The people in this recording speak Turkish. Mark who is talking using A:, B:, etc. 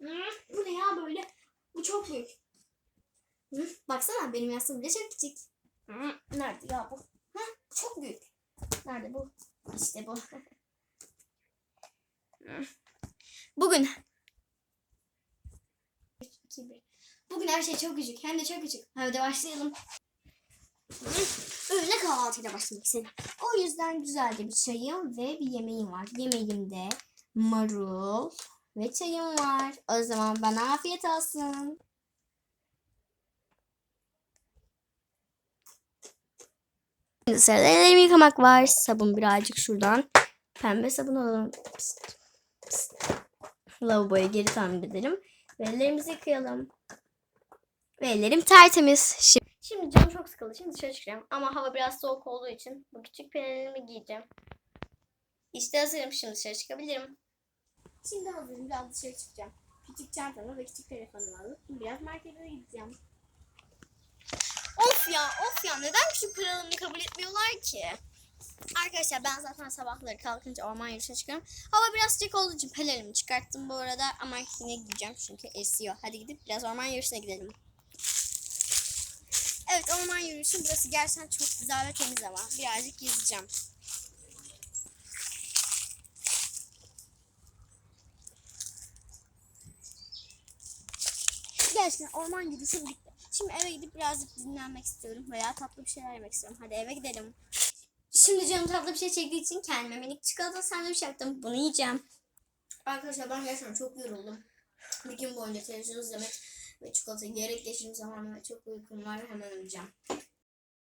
A: Bu ne ya böyle? Bu çok büyük. Baksana benim yastığım bile çok küçük. Nerede ya bu? Bu çok büyük. Nerede bu? İşte bu. Bugün. Bugün her şey çok küçük. Hem de çok küçük. Hadi başlayalım. Öğle kahvaltıyla başlamak istedim. O yüzden güzelce bir çayım ve bir yemeğim var. Yemeğimde marul ve çayım var. O zaman bana afiyet olsun. Şimdi sırada ellerimi yıkamak var. Sabun birazcık şuradan. Pembe sabun alalım. Pıst, pıst. Lavaboya geri tamir edelim. Ve ellerimizi yıkayalım. Ve ellerim tertemiz. Şimdi, şimdi canım çok sıkıldı. Şimdi dışarı çıkacağım. Ama hava biraz soğuk olduğu için bu küçük pelerimi giyeceğim. İşte hazırım. Şimdi dışarı çıkabilirim. Şimdi hazırım. Biraz dışarı çıkacağım. Küçük çantamı ve küçük telefonumu alıp biraz markete gideceğim. Of ya of ya neden küçük paralarını kabul etmiyorlar ki? Arkadaşlar ben zaten sabahları kalkınca orman yürüyüşe çıkıyorum. Hava biraz sıcak olduğu için pelerimi çıkarttım bu arada ama yine giyeceğim çünkü esiyor. Hadi gidip biraz orman yürüyüşüne gidelim. Evet orman yürüyüşü burası gerçekten çok güzel ve temiz ama birazcık gezeceğim. Gerçekten orman yürüyüşü bitti. Şimdi eve gidip birazcık dinlenmek istiyorum veya tatlı bir şeyler yemek istiyorum. Hadi eve gidelim. Şimdi canım tatlı bir şey çektiği için kendime minik çikolata sandviç yaptım. Bunu yiyeceğim. Arkadaşlar ben gerçekten çok yoruldum. Bir gün boyunca televizyon izlemek ve çikolata yiyerek geçirdiğim zaman çok uykum var. Hemen uyuyacağım.